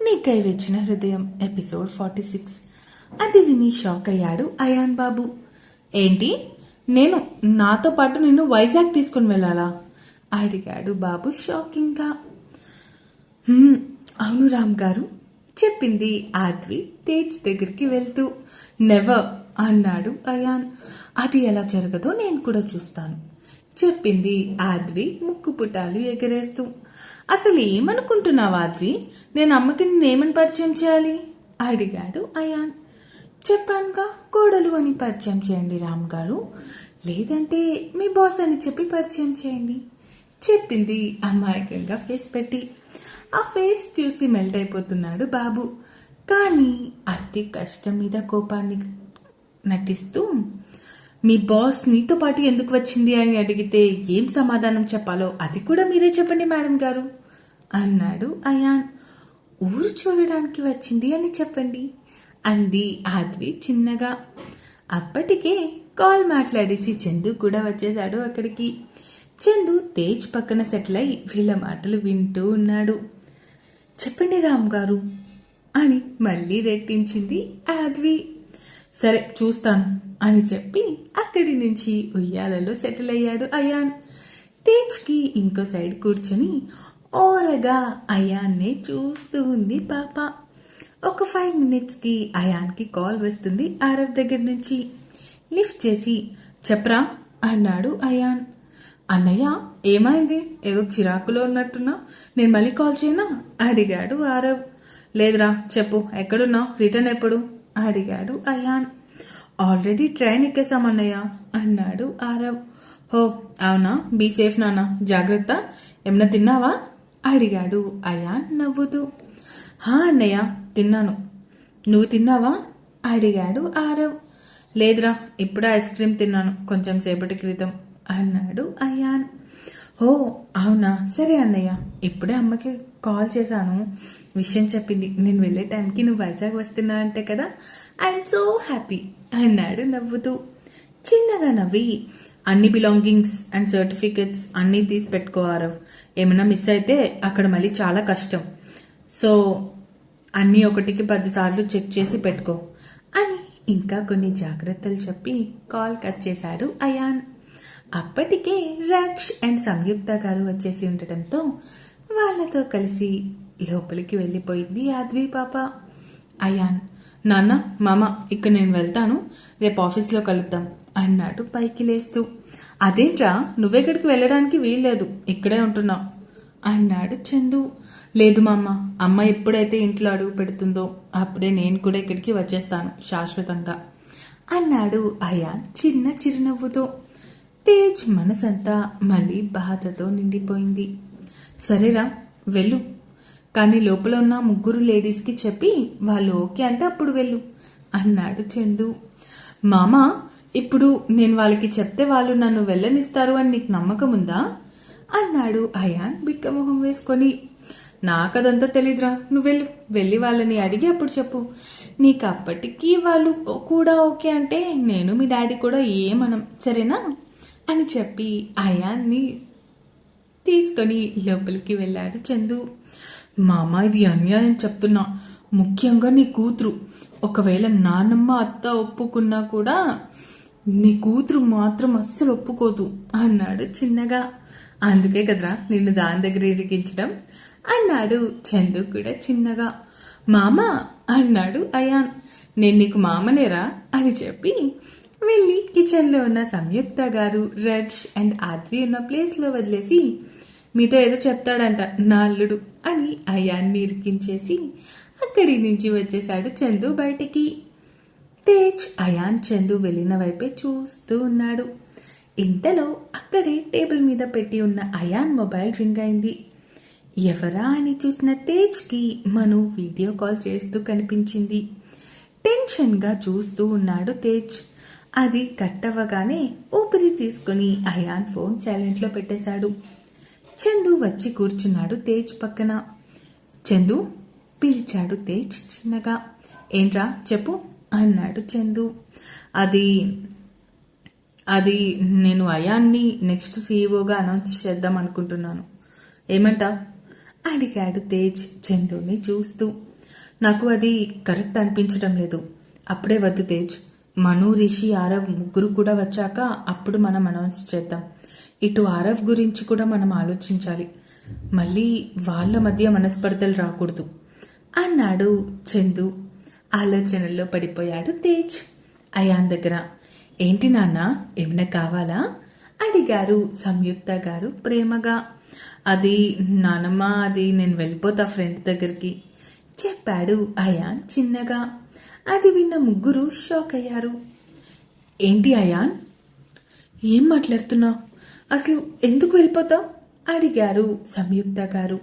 నీకై వచ్చిన హృదయం ఎపిసోడ్ ఫార్టీ సిక్స్. అది విని షాక్ అయ్యాడు అయాన్ బాబు. ఏంటి? నేను నాతో పాటు నిన్ను వైజాగ్ తీసుకుని వెళ్ళాలా? అడిగాడు బాబు షాకింగ్గా. అవును రామ్ గారు చెప్పింది ఆద్వి తేజ్ దగ్గరికి వెళ్తూ. నెవర్ అన్నాడు అయాన్. అది ఎలా జరగదో నేను కూడా చూస్తాను చెప్పింది ఆద్వి ముక్కు పుటాలు ఎగరేస్తూ. అసలు ఏమనుకుంటున్నావు ఆద్వి నేను అమ్మకి నేనేమని పరిచయం చేయాలి? అడిగాడు అయాన్. చెప్పానుగా కోడలు అని పరిచయం చేయండి రామ్ గారు లేదంటే మీ బాస్ అని చెప్పి పరిచయం చేయండి. చెప్పింది అమాయకంగా ఫేస్ పెట్టి. ఆ ఫేస్ చూసి మెల్ట్ అయిపోతున్నాడు బాబు. కానీ అతి కష్టం మీద కోపాన్ని నటిస్తూ మీ బాస్ నీతో పాటు ఎందుకు వచ్చింది అని అడిగితే ఏం సమాధానం చెప్పాలో అది కూడా మీరే చెప్పండి మేడం గారు అన్నాడు అయాన్. ఊరు చూడడానికి వచ్చింది అని చెప్పండి అంది ఆద్వి చిన్నగా. అప్పటికే కాల్ మాట్లాడేసి చందు కూడా వచ్చేశాడు అక్కడికి. చందు తేజ్ పక్కన సెటిల్ అయి వీళ్ళ మాటలు వింటూ ఉన్నాడు. చెప్పండి రామ్ గారు అని మళ్ళీ రెట్టించింది ఆద్వి. సరే చూస్తాను. అని చెప్పి అక్కడి నుంచి ఉయ్యాలలో సెటిల్ అయ్యాడు అయాన్. తేజ్కి ఇంకో సైడ్ కూర్చొని ఓరగా అయాన్నే చూస్తూ ఉంది పాప. ఒక ఫైవ్ మినిట్స్కి అయాన్కి కాల్ వస్తుంది ఆరవ్ దగ్గర నుంచి. లిఫ్ట్ చేసి చెప్పరా అన్నాడు అయాన్. అన్నయ్య ఏమైంది? ఏదో చిరాకులో ఉన్నట్టున్నా? నేను మళ్ళీ కాల్ చేయనా? అడిగాడు ఆరవ్ లేదురా చెప్పు ఎక్కడున్నావు? రిటర్న్ ఎప్పుడు? అడిగాడు అయాన్. ఆల్రెడీ ట్రైన్ ఎక్కేసామన్నయ్య అన్నాడు ఆరవ్. హో అవునా? బీ సేఫ్ నాన్న. జాగ్రత్త. ఏమన్నా తిన్నావా? అడిగాడు. అయాన్ నవ్వుతూ. హా అన్నయ్య తిన్నాను. నువ్వు తిన్నావా? అడిగాడు ఆరవ్. లేదురా ఇప్పుడే ఐస్ క్రీమ్ తిన్నాను. కొంచెం సేపటి క్రితం అన్నాడు అయాన్. ఓ అవునా? సరే అన్నయ్య. ఇప్పుడే అమ్మకి కాల్ చేశాను. విషయం చెప్పింది. నేను వెళ్ళే టైంకి నువ్వు వైజాగ్ వస్తున్నా అంటే కదా? ఐఎమ్ సో హ్యాపీ అన్నాడు నవ్వుతూ. చిన్నగా నవ్వి అన్ని బిలాంగింగ్స్ అండ్ సర్టిఫికెట్స్ అన్నీ తీసి పెట్టుకోవారు ఏమైనా మిస్ అయితే అక్కడ మళ్ళీ చాలా కష్టం. సో అన్నీ ఒకటికి పదిసార్లు చెక్ చేసి పెట్టుకో అని ఇంకా కొన్ని జాగ్రత్తలు చెప్పి కాల్ కట్ చేశాడు అయాన్. అప్పటికే రక్ష్ అండ్ సంయుక్త గారు వచ్చేసి ఉండటంతో వాళ్ళతో కలిసి లోపలికి వెళ్ళిపోయింది యాద్వి పాప. అయాన్ నాన్న మామ ఇక్కడ నేను వెళ్తాను. రేపు ఆఫీస్లో కలుద్దాం అన్నాడు పైకి లేస్తూ. అదేంట్రా నువ్వెక్కడికి వెళ్ళడానికి వీల్లేదు ఇక్కడే ఉంటున్నావు అన్నాడు చందు. లేదు మామ అమ్మ ఎప్పుడైతే ఇంట్లో అడుగు పెడుతుందో అప్పుడే నేను కూడా ఇక్కడికి వచ్చేస్తాను శాశ్వతంగా అన్నాడు అయాన్ చిన్న చిరునవ్వుతో. తేజ్ మనసంతా మళ్ళీ బాధతో నిండిపోయింది. సరేరా వెళ్ళు కానీ లోపల ఉన్న ముగ్గురు లేడీస్కి చెప్పి వాళ్ళు ఓకే అంటే అప్పుడు వెళ్ళు అన్నాడు చందు. మామ ఇప్పుడు నేను వాళ్ళకి చెప్తే వాళ్ళు నన్ను వెళ్ళనిస్తారు అని నీకు నమ్మకం ఉందా? అన్నాడు అయాన్ బిక్కమొహం వేసుకొని. నాకదంతా తెలీదురా నువ్వు వెళ్ళు. వెళ్ళి వాళ్ళని అడిగి అప్పుడు చెప్పు. నీకు అప్పటికి వాళ్ళు కూడా ఓకే అంటే నేను మీ డాడీ కూడా ఏమనం సరేనా? అని చెప్పి అయాన్ని తీసుకొని లోపలికి వెళ్ళాడు చందు. మామ ఇది అన్యాయం చెప్తున్నా. ముఖ్యంగా నీ కూతురు. ఒకవేళ నానమ్మ అత్త ఒప్పుకున్నా కూడా నీ కూతురు మాత్రం అస్సలు ఒప్పుకోదు అన్నాడు చిన్నగా. అందుకే కదరా నిన్ను దాని దగ్గర ఇరికించడం అన్నాడు చందు కూడా చిన్నగా. మామ అన్నాడు అయాన్. నేను నీకు మామనేరా అని చెప్పి వెళ్ళి కిచెన్లో ఉన్న సంయుక్త గారు రక్ష్ అండ్ ఆద్వి ఉన్న ప్లేస్లో వదిలేసి మీతో ఏదో చెప్తాడంట నా అల్లుడు అని అయాన్ని ఇరికించేసి అక్కడి నుంచి వచ్చేశాడు చందు బయటికి. తేజ్ అయాన్ చందు వెళ్ళిన వైపే చూస్తూ ఉన్నాడు. ఇంతలో అక్కడే టేబుల్ మీద పెట్టి ఉన్న అయాన్ మొబైల్ రింగ్ అయింది. ఎవరా అని చూసిన తేజ్కి మను వీడియో కాల్ చేస్తూ కనిపించింది. టెన్షన్గా చూస్తూ ఉన్నాడు తేజ్. అది కట్ అవ్వగానే ఊపిరి తీసుకుని అయాన్ ఫోన్ సైలెంట్లో పెట్టేశాడు. చందు వచ్చి కూర్చున్నాడు తేజ్ పక్కన. చందు పిలిచాడు తేజ్ చిన్నగా. ఏంట్రా చెప్పు అన్నాడు చందు. అది అది నేను అయాన్ని నెక్స్ట్ సీఈఓగా అనౌన్స్ చేద్దాం అనుకుంటున్నాను. ఏమంటా? అడిగాడు తేజ్ చందుని చూస్తూ. నాకు అది కరెక్ట్ అనిపించడం లేదు. అప్పుడే వద్దు తేజ్. మను రిషి ఆరవ్ ముగ్గురు కూడా వచ్చాక అప్పుడు మనం అనౌన్స్ చేద్దాం. ఇటు ఆరవ్ గురించి కూడా మనం ఆలోచించాలి. మళ్ళీ వాళ్ళ మధ్య మనస్పర్ధలు రాకూడదు. అన్నాడు చందు. ఆలోచనల్లో పడిపోయాడు తేజ్. అయాన్ దగ్గర ఏంటి నాన్న ఏమైనా కావాలా? అడిగారు సంయుక్త గారు ప్రేమగా. అది నానమ్మ అది నేను వెళ్ళిపోతా ఫ్రెండ్ దగ్గరికి చెప్పాడు అయాన్ చిన్నగా. అది విన్న ముగ్గురు షాక్ అయ్యారు. ఏంటి అయాన్? ఏం మాట్లాడుతున్నావు? అసలు ఎందుకు వెళ్ళిపోతావు అడిగారు సంయుక్త గారు.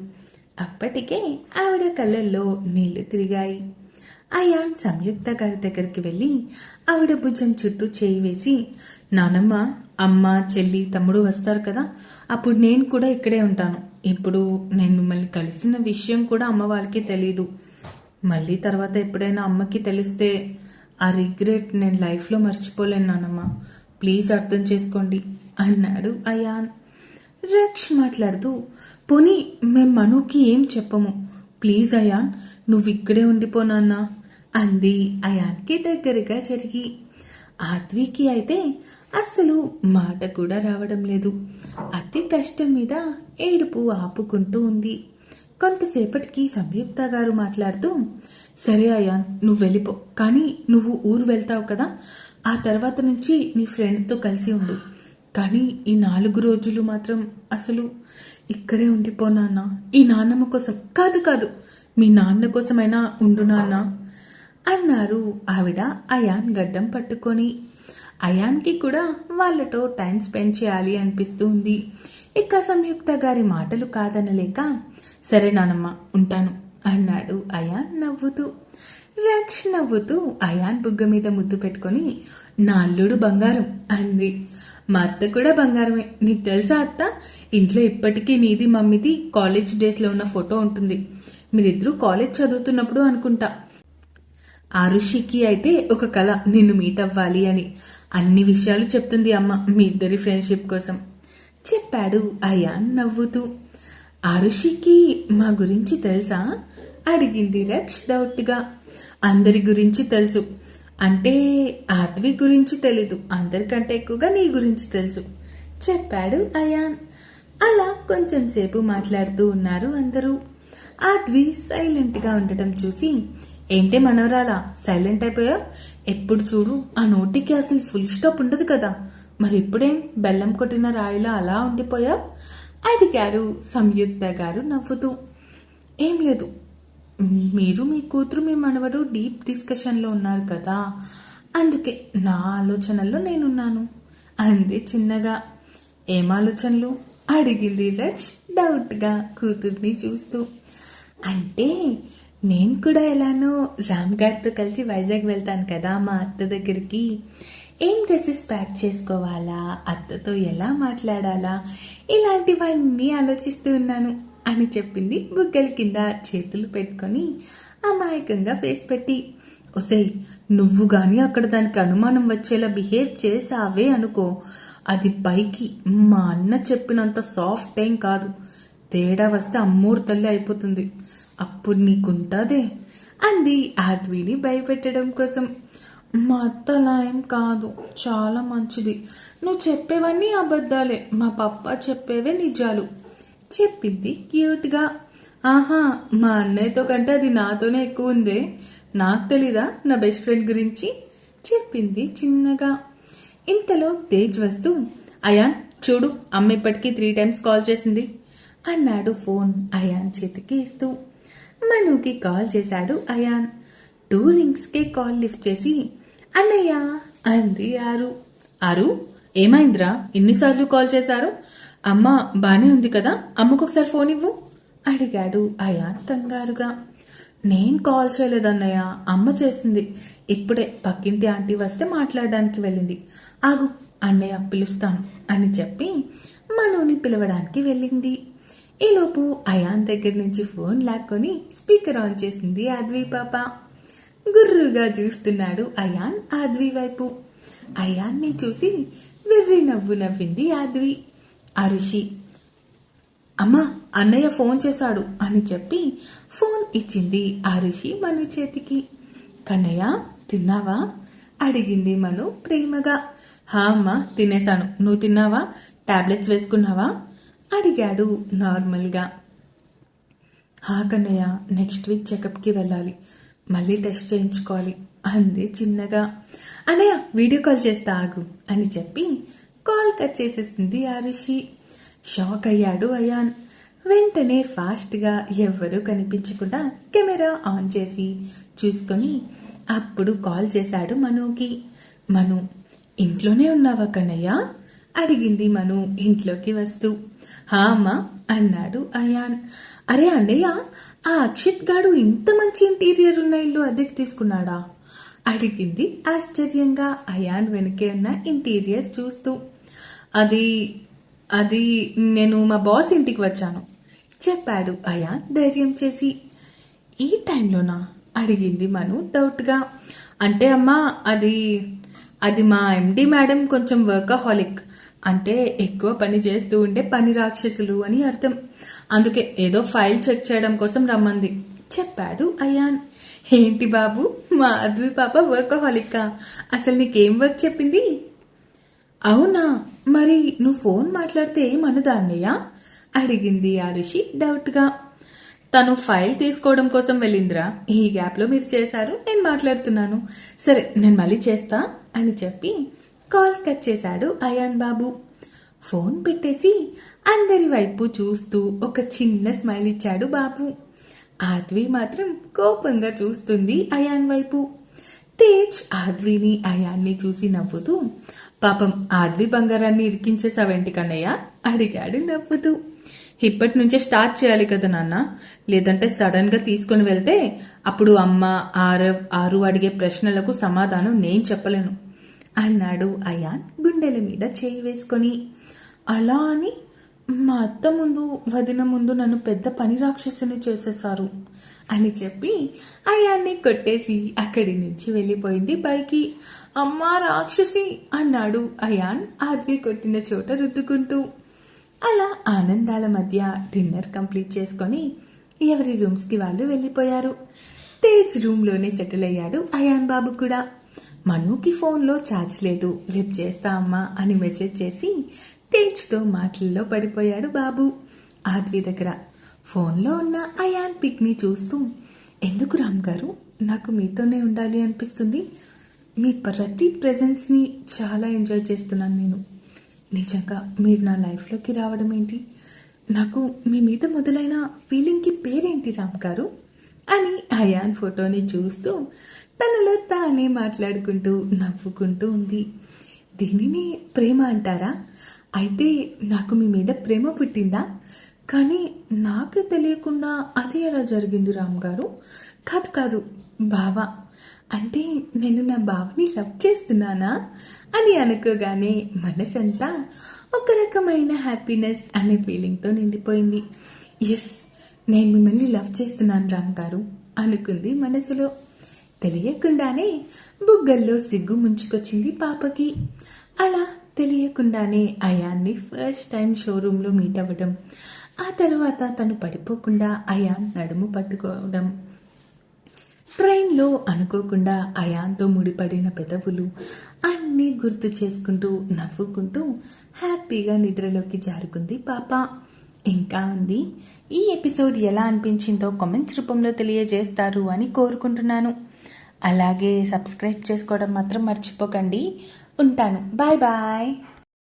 అప్పటికే ఆవిడ కళ్ళల్లో నీళ్ళు తిరిగాయి. అయాన్ సంయుక్త గారి దగ్గరికి వెళ్ళి ఆవిడ భుజం చుట్టూ చేయి వేసి నానమ్మ అమ్మ చెల్లి తమ్ముడు వస్తారు కదా అప్పుడు నేను కూడా ఇక్కడే ఉంటాను. ఇప్పుడు నేను మిమ్మల్ని కలిసిన విషయం కూడా అమ్మ వాళ్ళకి తెలీదు. మళ్ళీ తర్వాత ఎప్పుడైనా అమ్మకి తెలిస్తే ఆ రిగ్రెట్ నేను లైఫ్లో మర్చిపోలేను నానమ్మ. ప్లీజ్ అర్థం చేసుకోండి అన్నాడు అయాన్. రక్ష్ మాట్లాడుతూ పోనీ మేం మనుకి ఏం చెప్పము? ప్లీజ్ అయాన్ నువ్వు ఇక్కడే ఉండిపోనాన్నా అంది అయాన్కి దగ్గరగా జరిగి. ఆత్వికి అయితే అస్సలు మాట కూడా రావడం లేదు. అతి కష్టం మీద ఏడుపు ఆపుకుంటూ ఉంది. కొంతసేపటికి సంయుక్త గారు మాట్లాడుతూ సరే అయాన్ నువ్వు వెళ్ళిపో కానీ నువ్వు ఊరు వెళ్తావు కదా ఆ తర్వాత నుంచి నీ ఫ్రెండ్తో కలిసి ఉండు. కానీ ఈ నాలుగు రోజులు మాత్రం అసలు ఇక్కడే ఉండిపో నాన్న. ఈ నాన్నమ్మ కోసం కాదు కాదు మీ నాన్న కోసమైనా ఉండు నాన్న అన్నారు. ఆవిడ అయాన్ గడ్డం పట్టుకొని. అయాన్కి కూడా వాళ్ళతో టైం స్పెండ్ చేయాలి అనిపిస్తూ ఉంది. ఇక సంయుక్త గారి మాటలు కాదనలేక సరే నానమ్మ ఉంటాను అన్నాడు అయాన్ నవ్వుతూ. రక్ష నవ్వుతూ అయాన్ బుగ్గ మీద ముద్దు పెట్టుకొని నా అల్లుడు బంగారం అంది. మా అత్త కూడా బంగారమే. నీకు తెలుసా అత్త? ఇంట్లో ఇప్పటికీ నీది మమ్మీది కాలేజ్ డేస్లో ఉన్న ఫోటో ఉంటుంది. మీరిద్దరూ కాలేజ్ చదువుతున్నప్పుడు అనుకుంటా. ఆరుషికి అయితే ఒక కళ నిన్ను మీట్ అవ్వాలి అని. అన్ని విషయాలు చెప్తుంది అమ్మ మీ ఇద్దరి ఫ్రెండ్షిప్ కోసం. చెప్పాడు అయాన్ నవ్వుతూ. ఆరుషికి మా గురించి తెలుసా? అడిగింది రక్ష్ డౌట్గా. అందరి గురించి తెలుసు. అంటే ఆద్వి గురించి తెలీదు. అందరికంటే ఎక్కువగా నీ గురించి తెలుసు. చెప్పాడు అయాన్. అలా కొంచెం సేపు మాట్లాడుతూ ఉన్నారు అందరూ. ఆద్వి సైలెంట్గా ఉండటం చూసి ఏంటే మనవరాలా సైలెంట్ అయిపోయా? ఎప్పుడు చూడు ఆ నోటికి అసలు ఫుల్ స్టాప్ ఉండదు కదా. మరి ఇప్పుడేం బెల్లం కొట్టిన రాయిలా అలా ఉండిపోయా? అడిగారు సంయుక్త గారు నవ్వుతూ. ఏం లేదు మీరు మీ కూతురు మీ మనవడు డీప్ డిస్కషన్లో ఉన్నారు కదా. అందుకే నా ఆలోచనల్లో నేనున్నాను. అంది చిన్నగా. ఏం ఆలోచనలు? అడిగింది రక్ష్ డౌట్గా కూతుర్ని చూస్తూ. అంటే నేను కూడా ఎలానో రామ్ గారితో కలిసి వైజాగ్ వెళ్తాను కదా మా అత్త దగ్గరికి. ఏం డ్రెస్సెస్ ప్యాక్ చేసుకోవాలా? అత్తతో ఎలా మాట్లాడాలా? ఇలాంటివన్నీ ఆలోచిస్తూ ఉన్నాను. అని చెప్పింది బుగ్గల కింద చేతులు పెట్టుకొని అమాయకంగా ఫేస్ పెట్టి ఒసేయ్ నువ్వు గాని అక్కడ దానికి అనుమానం వచ్చేలా బిహేవ్ చేసావే అనుకో. అది పైకి మా అన్న చెప్పినంత సాఫ్ట్ ఏం కాదు. తేడా వస్తే అమ్మూరు తల్లి అయిపోతుంది. అప్పుడు నీకుంటాదే? అంది ఆద్విని భయపెట్టడం కోసం. మా అత్త అలా ఏం కాదు. చాలా మంచిది. నువ్వు చెప్పేవన్నీ అబద్ధాలే. మా పప్ప చెప్పేవే నిజాలు. చెప్పింది క్యూట్గా. ఆహా మా అన్నయ్యతో కంటే అది నాతోనే ఎక్కువ ఉందే. నాకు తెలీదా నా బెస్ట్ ఫ్రెండ్ గురించి? చెప్పింది చిన్నగా. ఇంతలో తేజ్ వస్తూ అయాన్ చూడు అమ్మ ఇప్పటికీ త్రీ టైమ్స్ కాల్ చేసింది. అన్నాడు ఫోన్ అయాన్ చేతికి ఇస్తూ. మనుకి కాల్ చేశాడు అయాన్. టూ రింగ్స్కే కాల్ లిఫ్ట్ చేసి అన్నయ్య అంది ఆరు ఆరు ఏమైందిరా? ఎన్నిసార్లు కాల్ చేశారు? అమ్మ బానే ఉంది కదా? అమ్మకు ఒకసారి ఫోన్ ఇవ్వు. అడిగాడు అయాన్ కంగారుగా నేను కాల్ చేయలేదన్నయ్య అమ్మ చేసింది. ఇప్పుడే పక్కింటి ఆంటీ వస్తే మాట్లాడడానికి వెళ్ళింది. ఆగు అన్నయ్య పిలుస్తాను అని చెప్పి మనోని పిలవడానికి వెళ్ళింది. ఈలోపు అయాన్ దగ్గర నుంచి ఫోన్ లాక్కొని స్పీకర్ ఆన్ చేసింది ఆద్వి పాప. గుర్రుగా చూస్తున్నాడు అయాన్ ఆద్వి వైపు. అయాన్ని చూసి వెర్రి నవ్వు నవ్వింది ఆద్వి అరుషి అమ్మా అన్నయ్య ఫోన్ చేశాడు అని చెప్పి ఫోన్ ఇచ్చింది అరుషి మను చేతికి. కన్నయ్య తిన్నావా? అడిగింది మను ప్రేమగా. హా అమ్మా తినేశాను. నువ్వు తిన్నావా? టాబ్లెట్స్ వేసుకున్నావా? అడిగాడు నార్మల్గా. హా కన్నయ్య నెక్స్ట్ వీక్ చెకప్కి వెళ్ళాలి. మళ్ళీ టెస్ట్ చేయించుకోవాలి అంది చిన్నగా. అన్నయ్య వీడియో కాల్ చేస్తా ఆగు అని చెప్పి కాల్ కట్ చేసేసింది ఆరుషి షాక్ అయ్యాడు అయాన్. వెంటనే ఫాస్ట్గా ఎవ్వరూ కనిపించకుండా కెమెరా ఆన్ చేసి చూసుకొని అప్పుడు కాల్ చేశాడు మనుకి. మను ఇంట్లోనే ఉన్నావా కన్నయ్య? అడిగింది మను ఇంట్లోకి వస్తూ. హా అన్నాడు అయాన్. అరే అన్నయ్య ఆ అక్షిత్ గాడు ఇంత మంచి ఇంటీరియర్ ఉన్న ఇల్లు అద్దెకి తీసుకున్నాడా? అడిగింది ఆశ్చర్యంగా అయాన్ వెనకే ఉన్న ఇంటీరియర్ చూస్తూ. అది అది నేను మా బాస్ ఇంటికి వచ్చాను. చెప్పాడు అయా ధైర్యం చేసి. ఈ టైంలోనా అడిగింది మను డౌట్గా. అంటే అమ్మా అది అది మా ఎండి మేడం కొంచెం వర్కహాలిక్. అంటే ఎక్కువ పని చేస్తూ ఉంటే పని రాక్షసులు అని అర్థం. అందుకే ఏదో ఫైల్ చెక్ చేయడం కోసం రమ్మంది. చెప్పాడు అయాన్. ఏంటి బాబు మా అద్వి పాప వర్కహాలిక్కా? అసలు నీకేం వర్క్ చెప్పింది? అవునా? మరి నువ్వు ఫోన్ మాట్లాడితే ఏమనదాన్నయ్య అడిగింది ఆ ఋషి డౌట్గా. తను ఫైల్ తీసుకోవడం కోసం వెళ్ళిందిరా. ఈ గ్యాప్లో మీరు చేశారు నేను మాట్లాడుతున్నాను. సరే నేను మళ్ళీ చేస్తా అని చెప్పి కాల్ కట్ చేశాడు అయాన్ బాబు. ఫోన్ పెట్టేసి అందరి వైపు చూస్తూ ఒక చిన్న స్మైల్ ఇచ్చాడు బాబు. ఆద్వి మాత్రం కోపంగా చూస్తుంది అయాన్ వైపు. తేజ్ ఆద్విని అయాన్ని చూసి నవ్వుతూ పాపం ఆద్వి బంగారాన్ని ఇరికించేసావేంటి కన్నయ్య? అడిగాడు నవ్వుతూ. ఇప్పటి నుంచే స్టార్ట్ చేయాలి కదా నాన్న. లేదంటే సడన్గా తీసుకుని వెళ్తే అప్పుడు అమ్మ ఆరవ్ ఆరు అడిగే ప్రశ్నలకు సమాధానం నేను చెప్పలేను అన్నాడు అయాన్ గుండెల మీద చేయి వేసుకొని. అలా అని మా అత్త ముందు వదిన ముందు నన్ను పెద్ద పని రాక్షసుని చేసేశారు. అని చెప్పి అయాన్ని కొట్టేసి అక్కడి నుంచి వెళ్ళిపోయింది పైకి. అమ్మా రాక్షసి అన్నాడు అయాన్ ఆద్వి కొట్టిన చోట రుద్దుకుంటూ. అలా ఆనందాల మధ్య డిన్నర్ కంప్లీట్ చేసుకొని ఎవరి రూమ్స్కి వాళ్ళు వెళ్ళిపోయారు. తేజ్ రూమ్లోనే సెటిల్ అయ్యాడు అయాన్ బాబు కూడా. మనుకి ఫోన్లో ఛార్జ్ లేదు రేపు చేస్తా అమ్మా అని మెసేజ్ చేసి తేజ్తో మాటల్లో పడిపోయాడు బాబు. ఆద్వి దగ్గర ఫోన్లో ఉన్న అయాన్ పిక్ని చూస్తూ ఎందుకు రామ్ గారు? నాకు మీతోనే ఉండాలి అనిపిస్తుంది. మీ ప్రతి ప్రజెన్స్ని చాలా ఎంజాయ్ చేస్తున్నాను నేను. నిజంగా మీరు నా లైఫ్లోకి రావడం ఏంటి? నాకు మీ మీద మొదలైన ఫీలింగ్కి పేరేంటి రామ్ గారు? అని అయాన్ ఫోటోని చూస్తూ తనలో తానే మాట్లాడుకుంటూ నవ్వుకుంటూ ఉంది. దీనిని ప్రేమ అంటారా? అయితే నాకు మీ మీద ప్రేమ పుట్టిందా? కానీ నాకు తెలియకుండా అది ఎలా జరిగింది రామ్ గారు? కాదు కాదు బావ అంటే నేను నా బావని లవ్ చేస్తున్నానా? అని అనుకోగానే మనసంతా ఒక రకమైన హ్యాపీనెస్ అనే ఫీలింగ్తో నిండిపోయింది. ఎస్ నేను మిమ్మల్ని లవ్ చేస్తున్నాను రామ్ గారు అనుకుంది మనసులో. తెలియకుండానే బుగ్గల్లో సిగ్గు ముంచుకొచ్చింది పాపకి. అలా తెలియకుండానే అయాన్ని ఫస్ట్ టైం షోరూంలో మీట్ అవ్వడం ఆ తర్వాత తను పడిపోకుండా అయాన్ నడుము పట్టుకోవడం. ట్రైన్లో అనుకోకుండా అయాన్తో ముడిపడిన పెదవులు అన్నీ గుర్తు చేసుకుంటూ నవ్వుకుంటూ హ్యాపీగా నిద్రలోకి జారుకుంది పాప. ఇంకా ఉంది ఈ ఎపిసోడ్ ఎలా అనిపించిందో కామెంట్స్ రూపంలో తెలియజేస్తారు అని కోరుకుంటున్నాను. అలాగే సబ్స్క్రైబ్ చేసుకోవడం మాత్రం మర్చిపోకండి. ఉంటాను. Bye bye.